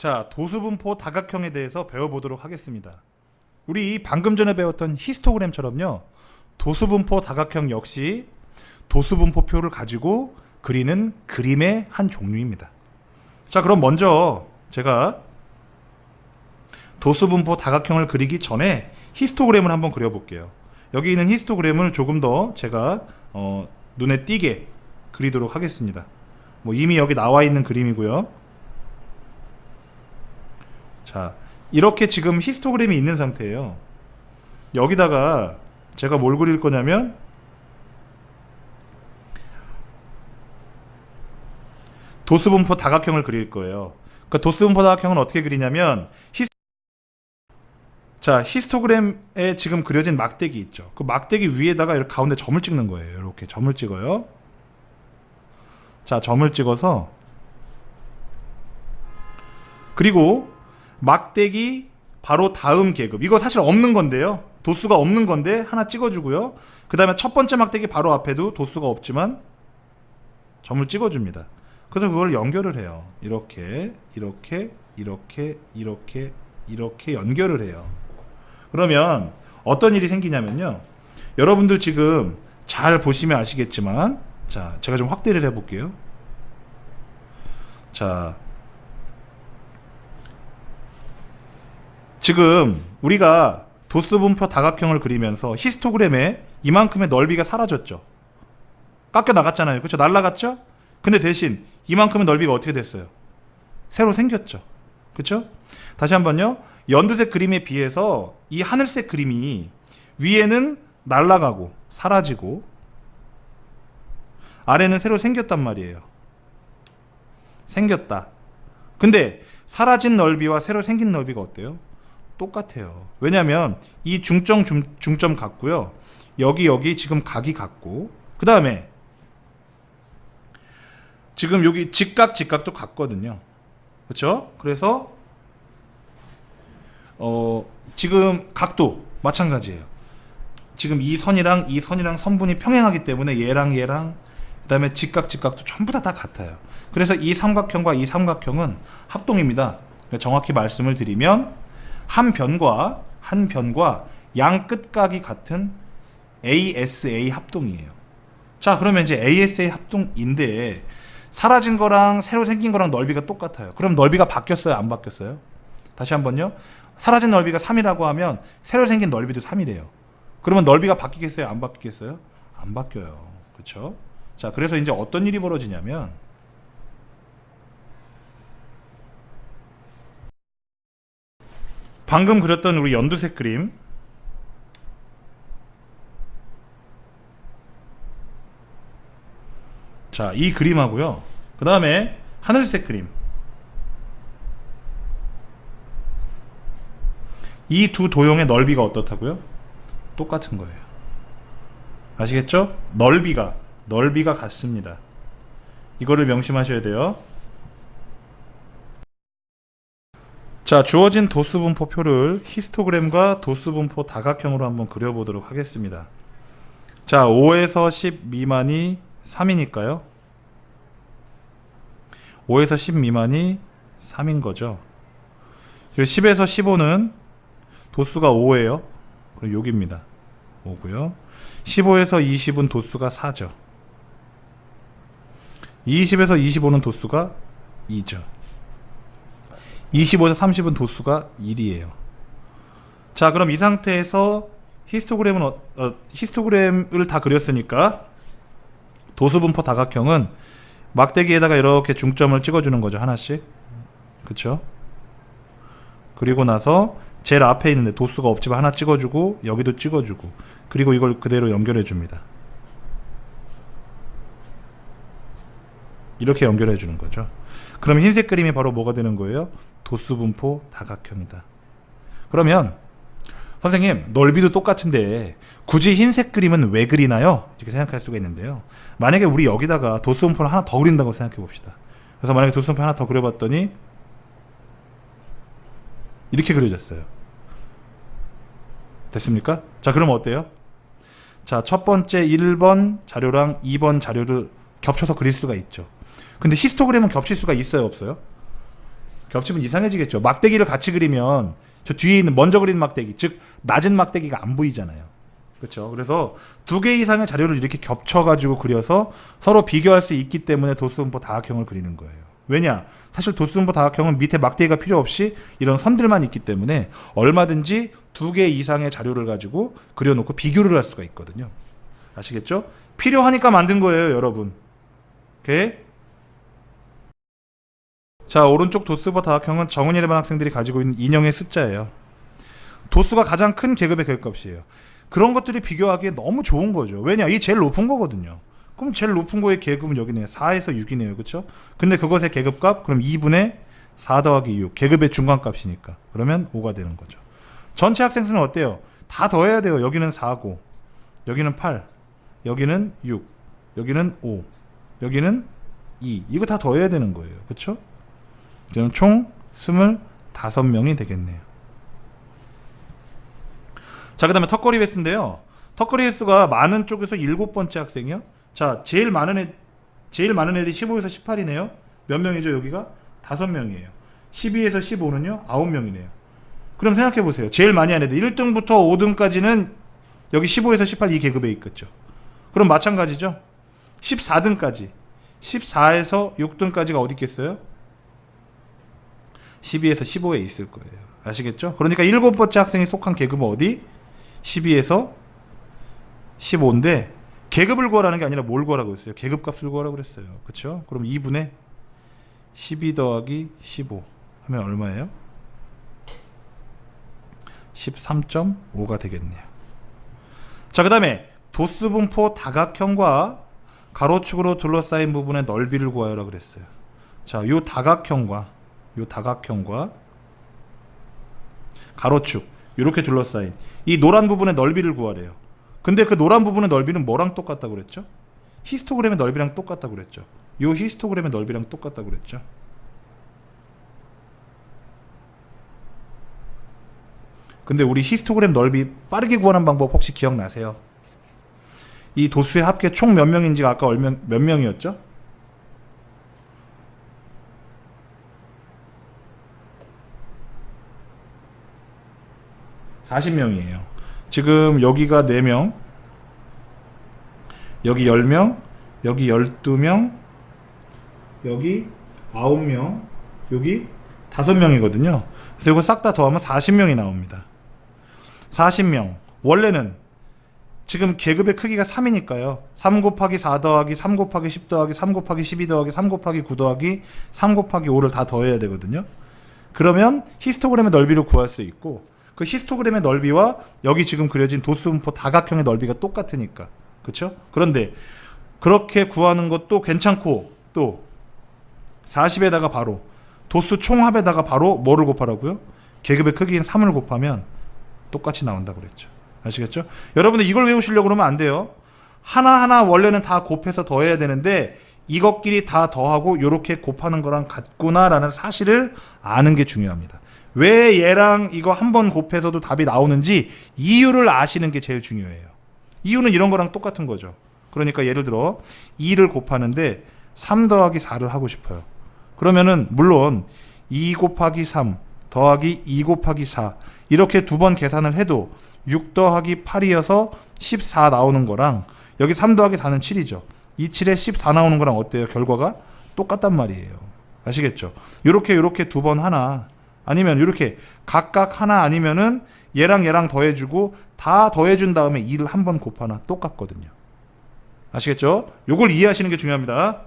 자, 도수분포 다각형에 대해서 배워보도록 하겠습니다. 우리 방금 전에 배웠던 히스토그램처럼요. 도수분포 다각형 역시 도수분포표를 가지고 그리는 그림의 한 종류입니다. 자, 그럼 먼저 제가 도수분포 다각형을 그리기 전에 히스토그램을 한번 그려볼게요. 여기 있는 히스토그램을 조금 더 제가 어, 눈에 띄게 그리도록 하겠습니다. 뭐 이미 여기 나와 있는 그림이고요. 자, 이렇게 지금 히스토그램이 있는 상태예요. 여기다가 제가 뭘 그릴 거냐면 도수분포 다각형을 그릴 거예요. 그 도수분포 다각형은 어떻게 그리냐면 히 자, 히스토그램에 지금 그려진 막대기 있죠. 그 막대기 위에다가 이렇게 가운데 점을 찍는 거예요. 이렇게 점을 찍어요. 자, 점을 찍어서 그리고 막대기 바로 다음 계급. 이거 사실 없는 건데요. 도수가 없는 건데 하나 찍어주고요. 그 다음에 첫 번째 막대기 바로 앞에도 도수가 없지만 점을 찍어줍니다. 그래서 그걸 연결을 해요. 이렇게, 이렇게, 이렇게, 이렇게, 이렇게 연결을 해요. 그러면 어떤 일이 생기냐면요. 여러분들 지금 잘 보시면 아시겠지만, 자, 제가 좀 확대를 해볼게요. 자, 지금 우리가 도수분포 다각형을 그리면서 히스토그램에 이만큼의 넓이가 사라졌죠. 깎여 나갔잖아요. 그렇죠? 날라갔죠? 근데 대신 이만큼의 넓이가 어떻게 됐어요? 새로 생겼죠. 그렇죠? 다시 한번요. 연두색 그림에 비해서 이 하늘색 그림이 위에는 날아가고 사라지고 아래는 새로 생겼단 말이에요. 생겼다. 근데 사라진 넓이와 새로 생긴 넓이가 어때요? 똑같아요. 왜냐하면 이 중점 중, 중점 같고요. 여기 여기 지금 각이 같고 그 다음에 지금 여기 직각 직각도 같거든요. 그렇죠? 그래서 어 지금 각도 마찬가지예요. 지금 이 선이랑 이 선이랑 선분이 평행하기 때문에 얘랑 얘랑 그다음에 직각 직각도 전부 다 다 같아요. 그래서 이 삼각형과 이 삼각형은 합동입니다. 정확히 말씀을 드리면 한 변과 한 변과 양 끝각이 같은 ASA 합동이에요. 자, 그러면 이제 ASA 합동인데 사라진 거랑 새로 생긴 거랑 넓이가 똑같아요. 그럼 넓이가 바뀌었어요? 안 바뀌었어요? 다시 한번요. 사라진 넓이가 3이라고 하면 새로 생긴 넓이도 3이래요. 그러면 넓이가 바뀌겠어요? 안 바뀌겠어요? 안 바뀌어요. 그렇죠? 자, 그래서 이제 어떤 일이 벌어지냐면 방금 그렸던 우리 연두색 그림 자, 이 그림하고요. 그 다음에 하늘색 그림. 이 두 도형의 넓이가 어떻다고요? 똑같은 거예요. 아시겠죠? 넓이가, 넓이가 같습니다. 이거를 명심하셔야 돼요. 자, 주어진 도수분포표를 히스토그램과 도수분포 다각형으로 한번 그려보도록 하겠습니다. 자, 5에서 10 미만이 3이니까요. 5에서 10 미만이 3인 거죠. 그리고 10에서 15는 도수가 5예요. 그럼 여기입니다. 5고요. 15에서 20은 도수가 4죠. 20에서 25는 도수가 2죠. 25에서 30은 도수가 1이에요. 자, 그럼 이 상태에서 히스토그램은 어, 어, 히스토그램을 다 그렸으니까 도수분포 다각형은 막대기에다가 이렇게 중점을 찍어주는 거죠 하나씩. 그쵸? 그리고 나서 제일 앞에 있는데 도수가 없지만 하나 찍어주고 여기도 찍어주고 그리고 이걸 그대로 연결해 줍니다. 이렇게 연결해 주는 거죠. 그럼 흰색 그림이 바로 뭐가 되는 거예요 도수분포 다각형이다 그러면 선생님 넓이도 똑같은데 굳이 흰색 그림은 왜 그리나요? 이렇게 생각할 수가 있는데요. 만약에 우리 여기다가 도수분포를 하나 더 그린다고 생각해 봅시다. 그래서 만약에 도수분포 하나 더 그려봤더니 이렇게 그려졌어요. 됐습니까? 자 그럼 어때요? 자 첫 번째 1번 자료랑 2번 자료를 겹쳐서 그릴 수가 있죠. 근데 히스토그램은 겹칠 수가 있어요 없어요? 겹치면 이상해지겠죠. 막대기를 같이 그리면 저 뒤에 있는 먼저 그린 막대기, 즉 낮은 막대기가 안 보이잖아요. 그렇죠. 그래서 두 개 이상의 자료를 이렇게 겹쳐가지고 그려서 서로 비교할 수 있기 때문에 도스분포 다각형을 그리는 거예요. 왜냐? 사실 도스분포 다각형은 밑에 막대기가 필요 없이 이런 선들만 있기 때문에 얼마든지 두 개 이상의 자료를 가지고 그려놓고 비교를 할 수가 있거든요. 아시겠죠? 필요하니까 만든 거예요, 여러분. 오케이? 자, 오른쪽 도스버 다각형은 정은이 반 학생들이 가지고 있는 인형의 숫자예요. 도수가 가장 큰 계급의 계급값이에요. 그런 것들이 비교하기에 너무 좋은 거죠. 왜냐? 이 제일 높은 거거든요. 그럼 제일 높은 거의 계급은 여기네요. 4에서 6이네요. 그렇죠? 근데 그것의 계급값 그럼 2분의 4 더하기 6. 계급의 중간값이니까. 그러면 5가 되는 거죠. 전체 학생 수는 어때요? 다 더해야 돼요. 여기는 4고 여기는 8. 여기는 6. 여기는 5. 여기는 2. 이거 다 더해야 되는 거예요. 그렇죠? 그럼 총 25명이 되겠네요. 자, 그 다음에 턱걸이 횟수인데요. 턱걸이 횟수가 많은 쪽에서 일곱 번째 학생이요. 자, 제일 많은 애, 제일 많은 애들이 15에서 18이네요. 몇 명이죠, 여기가? 다섯 명이에요. 12에서 15는요, 아홉 명이네요. 그럼 생각해 보세요. 제일 많이 한 애들 1등부터 5등까지는 여기 15에서 18 이 계급에 있겠죠. 그럼 마찬가지죠. 14등까지. 14에서 6등까지가 어디 있겠어요? 12에서 15에 있을 거예요. 아시겠죠? 그러니까 일곱 번째 학생이 속한 계급은 어디? 12에서 15인데 계급을 구하라는 게 아니라 뭘 구하라고 했어요? 계급값을 구하라고 그랬어요. 그렇죠? 그럼 2분의 12 더하기 15 하면 얼마예요? 13.5가 되겠네요. 자, 그 다음에 도수 분포 다각형과 가로축으로 둘러싸인 부분의 넓이를 구하여라 그랬어요. 자, 요 다각형과 요 다각형과 가로축 이렇게 둘러싸인 이 노란 부분의 넓이를 구하래요. 근데 그 노란 부분의 넓이는 뭐랑 똑같다고 그랬죠? 히스토그램의 넓이랑 똑같다고 그랬죠. 요 히스토그램의 넓이랑 똑같다고 그랬죠. 근데 우리 히스토그램 넓이 빠르게 구하는 방법 혹시 기억나세요? 이 도수의 합계 총 몇 명인지가 아까 몇 명이었죠? 사십 명이에요 지금 여기가 4명, 여기 10명, 여기 12명, 여기 9명, 여기 5명이거든요. 그래서 이거 싹 다 더하면 40명이 나옵니다. 40명. 원래는 지금 계급의 크기가 3이니까요. 3 곱하기 4 더하기 3 곱하기 10 더하기 3 곱하기 12 더하기 3 곱하기 9 더하기 3 곱하기 5를 다 더해야 되거든요. 그러면 히스토그램의 넓이를 구할 수 있고 그 히스토그램의 넓이와 여기 지금 그려진 도수분포 다각형의 넓이가 똑같으니까. 그렇죠? 그런데 그렇게 구하는 것도 괜찮고 또 40에다가 바로 도수 총합에다가 바로 뭐를 곱하라고요? 계급의 크기인 3을 곱하면 똑같이 나온다고 그랬죠. 아시겠죠? 여러분들 이걸 외우시려고 그러면 안 돼요. 하나하나 원래는 다 곱해서 더해야 되는데 이것끼리 다 더하고 이렇게 곱하는 거랑 같구나라는 사실을 아는 게 중요합니다. 왜 얘랑 이거 한 번 곱해서도 답이 나오는지 이유를 아시는 게 제일 중요해요. 이유는 이런 거랑 똑같은 거죠. 그러니까 예를 들어 2를 곱하는데 3 더하기 4를 하고 싶어요. 그러면은 물론 2 곱하기 3 더하기 2 곱하기 4 이렇게 두 번 계산을 해도 6 더하기 8이어서 14 나오는 거랑 여기 3 더하기 4는 7이죠. 이 7에 14 나오는 거랑 어때요? 결과가 똑같단 말이에요. 아시겠죠? 요렇게 요렇게 두 번 하나 아니면 이렇게 각각 하나 아니면은 얘랑 얘랑 더해주고 다 더해준 다음에 2를 한 번 곱하나 똑같거든요. 아시겠죠? 요걸 이해하시는 게 중요합니다.